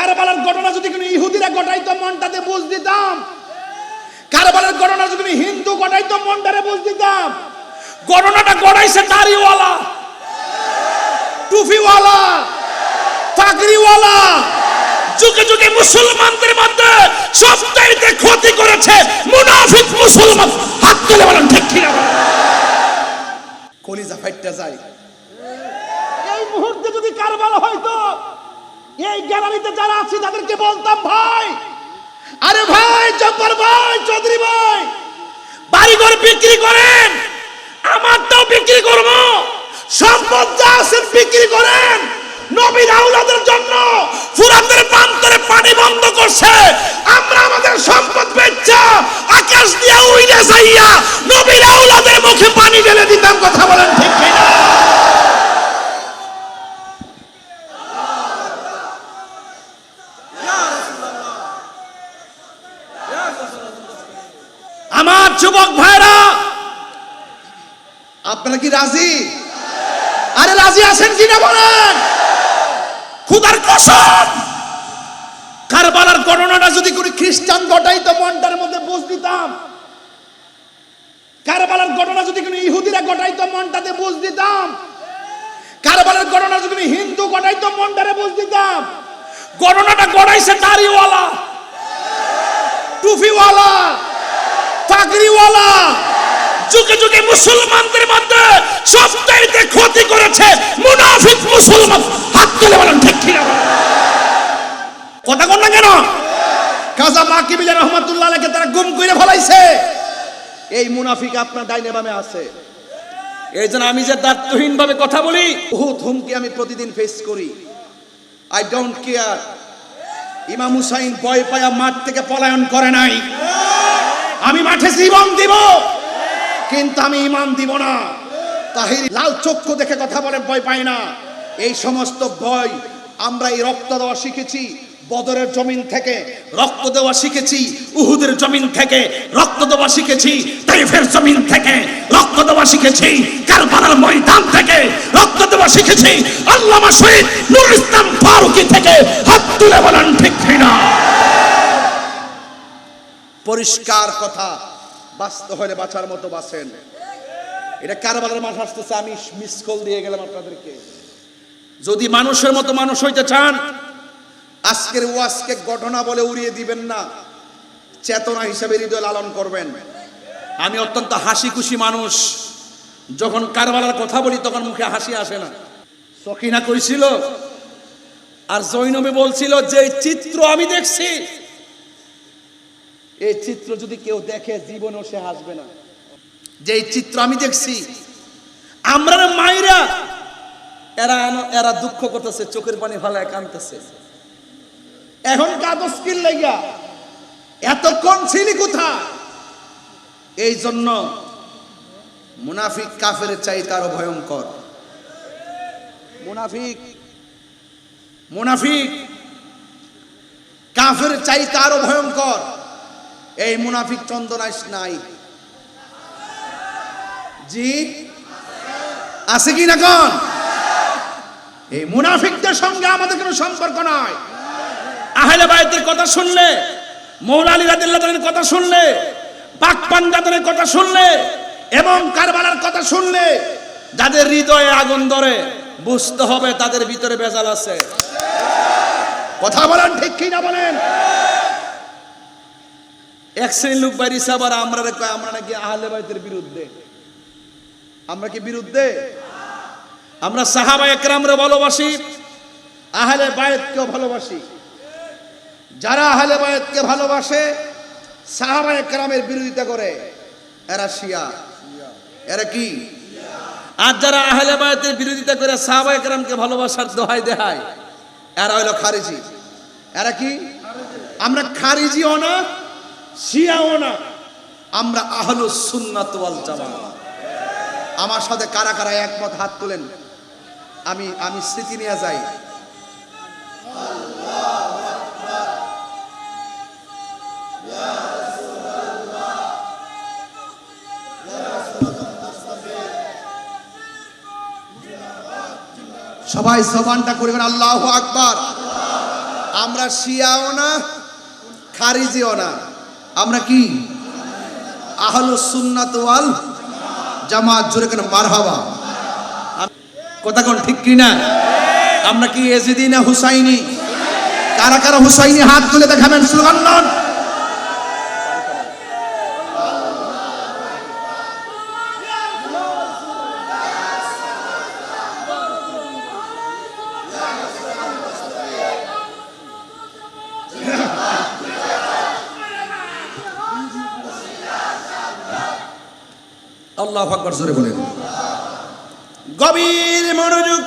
কারবালার ঘটনা যদি কোনো ইহুদিরা ঘটাইতো, মনটাতে বুঝ দিতাম। কারবালার ঘটনা যদি হিন্দু ঘটাইতো, মনটারে বুঝ দিতাম। ঘটনাটা ঘটাইছে দাড়িওয়ালা, টুপিওয়ালা, পাগড়িওয়ালা। যুগে যুগে মুসলমানদের মধ্যে সবচাইতে ক্ষতি করেছে মুনাফিক মুসলমান। হাত তুলে বলেন, ঠিক বলেন? কলিজা ফাইটটা যায়। এই মুহূর্তে যদি কারবালা হয়তো এই গ্যালারিতে যারা আছে, তাদেরকে বলতাম, ভাই, আরে ভাই, জব্বার ভাই, চৌধুরী ভাই, বাড়িঘর বিক্রি করেন, আমারটাও বিক্রি করব। সম্পদ যা আছেন বিক্রি করেন। নবীর আউলাদের জন্য ফুরাতের প্রান্তরে পানি বন্ধ করছে। আমরা আমাদের সম্পদ বেচা, আকাশ দিয়া উইরে যাইয়া নবীর আউলাদের মুখে পানি ঢেলে দিতাম কথা বলেন ঠিক কিনা আমার যুবক ভাইরা আপনারা কি রাজি? আরে রাজি আছেন কিনা বলেন? খুদার কসম! কারবালার গণনাটা যদি কোনো খ্রিস্টান ঘটাইতো মনটার মধ্যে বুঝ দিতাম। কারবালার ঘটনা যদি কোনো ইহুদিরা ঘটাইতো মনটাতে বুঝ দিতাম। কারবালার ঘটনা যদি কোনো হিন্দু ঘটাইতো মনটারে বুঝ দিতাম। ঘটনাটা গড়াইছে দাড়িওয়ালা, টুপিওয়ালা, পাগড়িওয়ালা। যুগে যুগে মুসলমানদের মধ্যে সবচাইতে ক্ষতি করেছে মুনাফিক মুসলমান। হাত তুলে বলেন, ঠিক বলেন? কথা কন না কেন? কাজা মাকি বিজয় রহমতুল্লাহ আলাইকে তারা গুম করে ফলাইছে। এই মুনাফিক আপনার ডাইনে বামে আছে। এই জন্য আমি যে দায়িত্বহীন ভাবে কথা বলি, বহুত হুমকি আমি প্রতিদিন ফেস করি। আই ডোন্ট কেয়ার ইমাম হুসাইন ভয় পায়া মাঠ থেকে পলায়ন করে নাই। আমি মাঠে জীবন দিব। কিন্তু আমি ইমান দিব না। তাহির লাল চক্ষু দেখে কথা বলে, ভয় পাই না। এই সমস্ত ভয় আমরা এই রক্ত দেওয়া শিখেছি, বদরের জমিন থেকে রক্ত দেওয়া শিখেছি, উহুদের জমিন থেকে রক্ত দেওয়া শিখেছি, তাইফের জমিন থেকে রক্ত দেওয়া শিখেছি, কারবালার ময়দান থেকে রক্ত দেওয়া শিখেছি, আল্লামা শহীদ নুরুল ইসলাম ফারুকি থেকে হাত তুলে বলেন ঠিক না পরিষ্কার কথা। বাঁচতে হলে বাঁচার মতো বাঁচেন। এটা কারবারের মাস আসতেছে, আমি মিস কল দিয়ে গেলাম আপনাদেরকে। যদি মানুষের মতো মানুষ হইতে চান, আজকের ওয়াজকে ঘটনা বলে উড়িয়ে দিবেন না। চেতনা হিসেবে হৃদয় লালন করবেন। আমি অত্যন্ত হাসি খুশি মানুষ। যখন কারবালার কথা বলি, তখন মুখে হাসি আসে না। সখিনা কইছিল, আর জৈনবে বলছিল, যে চিত্র আমি দেখছি এই চিত্র যদি কেউ দেখে জীবনেও সে হাসবে না। যে এই চিত্র আমি দেখছি আমরা মায়েরা এরা এরা দুঃখ করতেছে চোখের পানি ফালায় কানতেছে এখন কাগজ কিল লাইয়া এতক্ষণ ছিলি কোথা এই জন্য মুনাফিক কাফের চাই তারও ভয়ঙ্কর। মুনাফিক। মুনাফিক কাফের চাই তারও ভয়ঙ্কর। এই মুনাফিক চন্দনাইশ নাই। জি? আছে কি না কোন? এই মুনাফিকদের সঙ্গে আমাদের কোনো সম্পর্ক নাই। আহলে বাইতের কথা শুনলে মৌলা আলী রাদিল্লাহর কথা শুনলে পাক পাঞ্জাদের কথা শুনলে এবং কারবালার কথা শুনলে যাদের হৃদয়ে আগুন ধরে বুঝতে হবে তাদের ভিতরে বেজাল আছে। কথা বলেন ঠিক কি না বলেন? এক শ্রেণির লোক বাইরিছে আবার আমরা আমরা নাকি আহলে বাইতের বিরুদ্ধে? আমরা কি বিরুদ্ধে? আমরা সাহাবা একরামরে ভালোবাসি, আহলে বায়েতকেও ভালোবাসি। যারা আহলে বায়েতকে ভালোবাসে, সাহাবা একরামের বিরোধিতা করে, এরা শিয়া। এরা কি? আর যারা আহলে বায়েতের বিরোধিতা করে, সাহাবা একরামকে ভালোবাসার দোহাই দেহায়, এরা হইল খারিজি। এরা কি? আমরা খারিজিও না শিয়াও না। আমরা আহলু সুন্নাত ওয়াল আমার সাথে কারা কারা একমত? হাত তোলেন। আমি আমি স্মৃতি নিয়ে যাই। সবাই জবানটা করবেন আল্লাহ আকবার। আমরা শিয়াও না, খারিজিও না। আমরা কি? আহলো সুন্নাত ওয়াল জামাত, জোরে কেন মার মারহাবা। কথা কোন ঠিক কি না আমরা কি এজিদি না হুসাইনি? কারা কারা হুসাইনি হাত তুলে দেখাবেন স্লোগান নন আল্লাহ আকবর জোরে বলেন। গভীর মনোযোগ।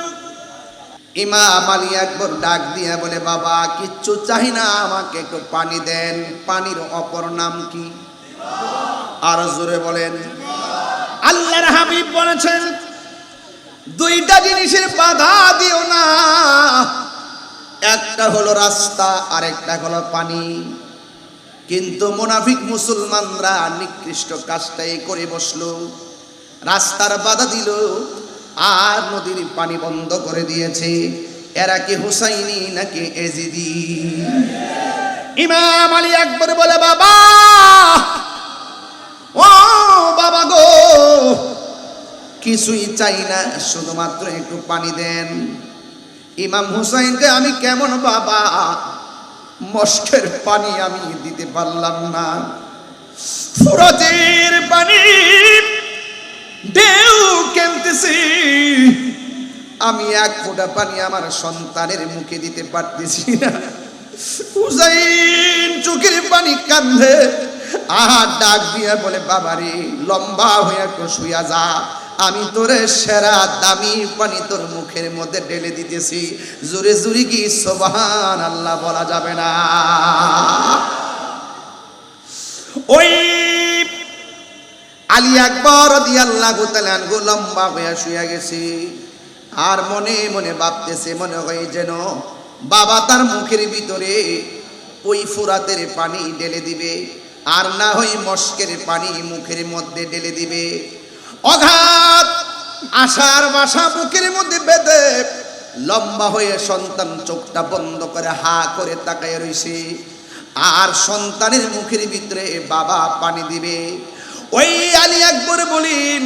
ইমাম আলী একবার ডাক দিয়া বলে বাবা কিচ্ছু চাই না আমাকে একটু পানি দেন। পানির অপর নাম কি? আর জোরে বলেন আল্লাহর হাবিব বলেছেন দুইটা জিনিসের বাধা দিও না। একটা হলো রাস্তা আর একটা হলো পানি। কিন্তু মুনাফিক মুসলমানরা নিকৃষ্ট কাজটাই করে বসল। রাস্তার বাধা দিল, আর নদীর পানি বন্ধ করে দিয়েছে। এরা কি হুসাইনি নাকি এজিদি? ইমাম আলী একবার বলে, বাবা, ও বাবা গো, কিছুই চাই না, শুধুমাত্র একটু পানি দেন। ইমাম হুসাইনকে আমি কেমন বাবা, মস্কের পানি আমি দিতে পারলাম না। ফুরতের পানি আমি এক ফোঁটা পানি আমার সন্তানের মুখে দিতে পারতেছি না। হুসাইন চোখের পানি কান্দে আহার ডাক দিয়া বলে, বাবারে, লম্বা হইয়া শুয়া যা। আমি তোরে সেরা দামি পানি তোর মুখের মধ্যে ঢেলে দিতেছি। জোরে জোরে কি সোবাহান আল্লাহ বলা যাবে না? ওই আলী আকবর দি আল্লাহ গো লম্বা হইয়া শুয়া গেছে। আর মনে মনে ভাবতেছে, মনে হয় যেন বাবা তার মুখের ভিতরে ওই ফুরাতের পানি ঢেলে দিবে, আর না হই মস্কের পানি মুখের মধ্যে ঢেলে দিবে। অঘাত আশার বাসা বুকের মধ্যে বেঁধে লম্বা হয়ে সন্তান চোখটা বন্ধ করে হা করে তাকায় রইছে। আর সন্তানের মুখের ভিতরে বাবা পানি দিবে। ওই আকবর বলিন,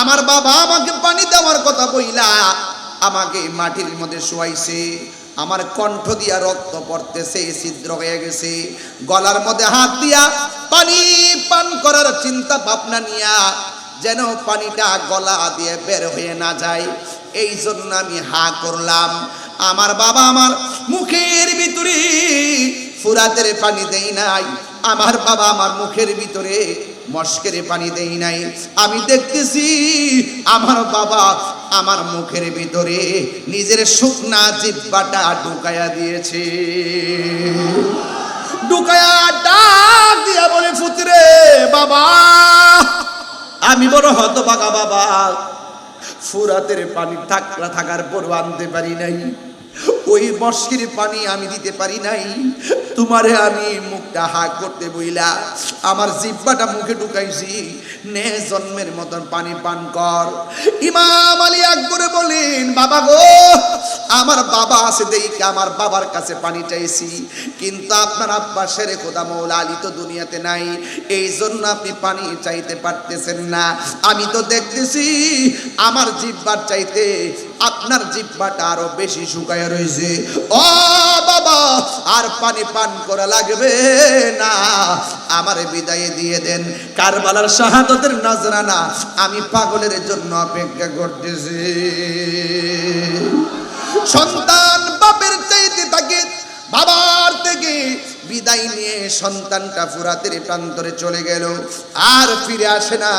আমার বাবা আমাকে পানি দেওয়ার কথা বইলা আমাকে মাটির মধ্যে শোয়াইছে। আমার কণ্ঠ দিয়া রক্ত পড়তেছে, ছিদ্র হয়ে গেছে। গলার মধ্যে হাত দিয়া পানি পান করার চিন্তা ভাবনা নিয়া যেন পানিটা গলা দিয়ে বের হয়ে না যায়। এই জন্য আমি হা করলাম। আমার বাবা আমার মুখের ভিতরে ফুরাতের পানি দেই নাই। আমার বাবা আমার মুখের ভিতরে মস্কের পানি দেই নাই। আমি দেখতেছি আমার বাবা আমার মুখের ভিতরে নিজের শুকনা জিব্বাটা ঢুকায়া দিয়েছে। ঢুকায়া ডাক বলে, ফুতরে, বাবা, আমি বড় হতভাগা বাবা। ফুরাতের পানি থাকলা থাকার পর আনতে পারি নাই। ওই মস্কির পানি আমি দিতে পারি নাই। তোমারে আমি মুখটা হাক করতে বইলা আমার জিব্বাটা মুখে ঢুকাইছি। নে জন্মের মতন পানি পান কর। ইমাম আলী আকবরে বলেন, বাবা গো, আমার বাবা আছে দেখি আমার বাবার কাছে পানি চাইছি। কিন্তু আপনার আব্বা শেরে খোদা মৌলা আলী তো দুনিয়াতে নাই। এই জন্য আপনি পানি চাইতে পারতেছেন না। আমি তো দেখতেছি আমার জিব্বার চাইতে আপনার জিব্বাটা আরও বেশি শুকায় রয়েছে ও বাবা, আর পানি পান করা লাগবে না। আমার বিদায় দিয়ে দেন। কারবালার শাহাদতের নজরানা আমি পাগলের জন্য অপেক্ষা করতেছি। সন্তান বাপের চাইতে থাকে বাবার থেকে বিদায় নিয়ে সন্তানটা ফুরাতের প্রান্তরে চলে গেল। আর ফিরে আসে না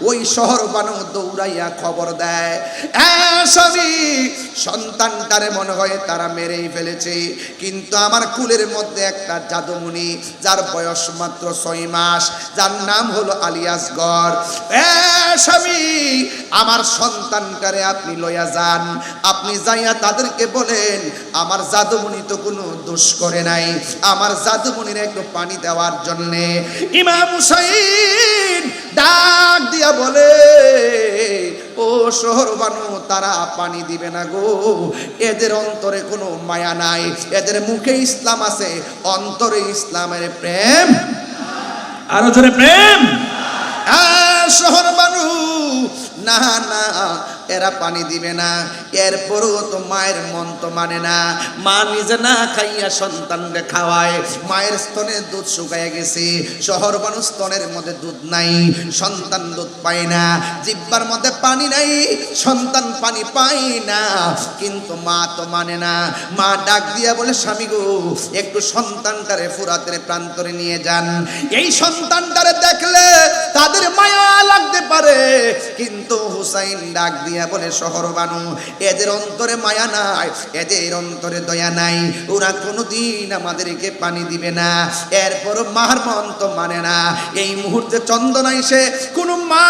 ওই শহর বানো দৌড়াইয়া খবর দেয়। "হ্যাঁ, স্বামী সন্তানটারে মনে হয় তারা মেরেই ফেলেছে। কিন্তু আমার কুলের মধ্যে একটা জাদুমণি যার বয়স মাত্র ছয় মাস যার নাম হলো আলিয়াসগড় "হ্যাঁ, স্বামী আমার সন্তানটারে আপনি লইয়া যান। আপনি যাইয়া তাদেরকে বলেন আমার জাদুমণি তো কোনো দোষ করে নাই। আমার জাদুমণির একটু পানি দেওয়ার জন্যে। ইমাম হুসাইন ডাক দিয়া বলে ও শহর বানু তারা পানি দিবে না গো। এদের অন্তরে কোনো মায়া নাই। এদের মুখে ইসলাম আছে অন্তরে ইসলামের প্রেম। আরও জোরে প্রেম। আহ, শহর বানু না না এরা পানি দিবে না, এরপরও তো মায়ের মন তো মানে না। মা নিজে না খাইয়া সন্তানকে খাওয়ায়, মায়ের স্তনে দুধ শুকায় গেছে। শহর মানুষ স্তনের মধ্যে দুধ নাই, সন্তান দুধ পায় না। জিব্বার মধ্যে পানি নাই, সন্তান পানি পায় না। কিন্তু মা তো মানে না। মা ডাক দিয়া বলে, স্বামী গো, একটু সন্তানটারে ফুরাতের প্রান্তরে নিয়ে যান। এই সন্তানটারে দেখলে তাদের মায়া লাগতে পারে। কিন্তু হুসাইন ডাক দিয়া বলে, শহর বানু, এদের অন্তরে মায়া নাই, এদের অন্তরে দয়া নাই। ওরা কোনোদিন আমাদেরকে পানি দিবে না। এরপর মার মন তো মানে না। এই মুহূর্তে চন্দনা এসে, কোনো মা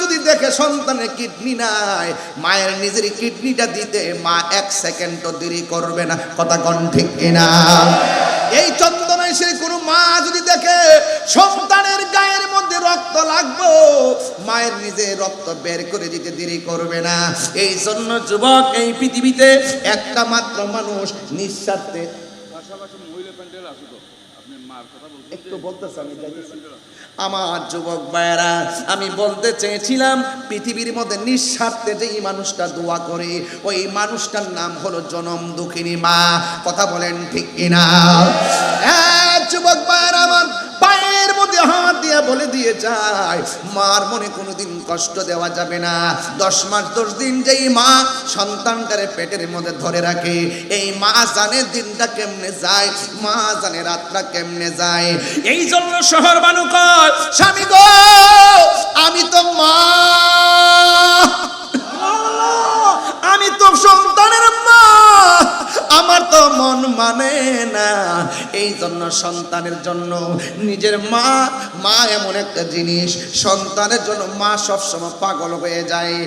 যদি দেখে সন্তানের কিডনি নাই, মায়ের নিজের কিডনিটা দিতে মা এক সেকেন্ডও দেরি করবে না। কথা কন ঠিক কিনা? এই চন্দনা এসে কোনো মা যদি দেখে সন্তানের রক্ত লাগবো। মায়ের নিজে রক্ত বের করে দিতে দেরি করবে না। এই জন্য যুবক এই পৃথিবীতে একটা মাত্র মানুষ নিঃস্বার্থে একটু বলতেছে আমি আমার যুবক ভাইয়েরা আমি বলতে চেয়েছিলাম পৃথিবীর মধ্যে নিঃস্বার্থে যে এই মানুষটা দোয়া করে ওই মানুষটার নাম হলো জনম দুঃখিনী মা। কথা বলেন ঠিক কিনা? হ্যাঁ যুবক ভাইয়েরা বলে দিয়ে যায়, মার মনে কোনোদিন কষ্ট দেওয়া যাবে না। দশ মাস, দশ দিন যেই মা সন্তানটারে পেটের মধ্যে ধরে রাখে, এই মা জানে দিনটা কেমনে যায়, মা জানে রাতটা কেমনে যায়। এই জন্য শহর কর স্বামী গো, আমি তো মা। আমি তো সন্তানের মা আমার তো মন মানে না। এই জন্য সন্তানের জন্য নিজের মা মা এমন একটা জিনিস, সন্তানের জন্য মা সবসময় পাগল হয়ে যায়।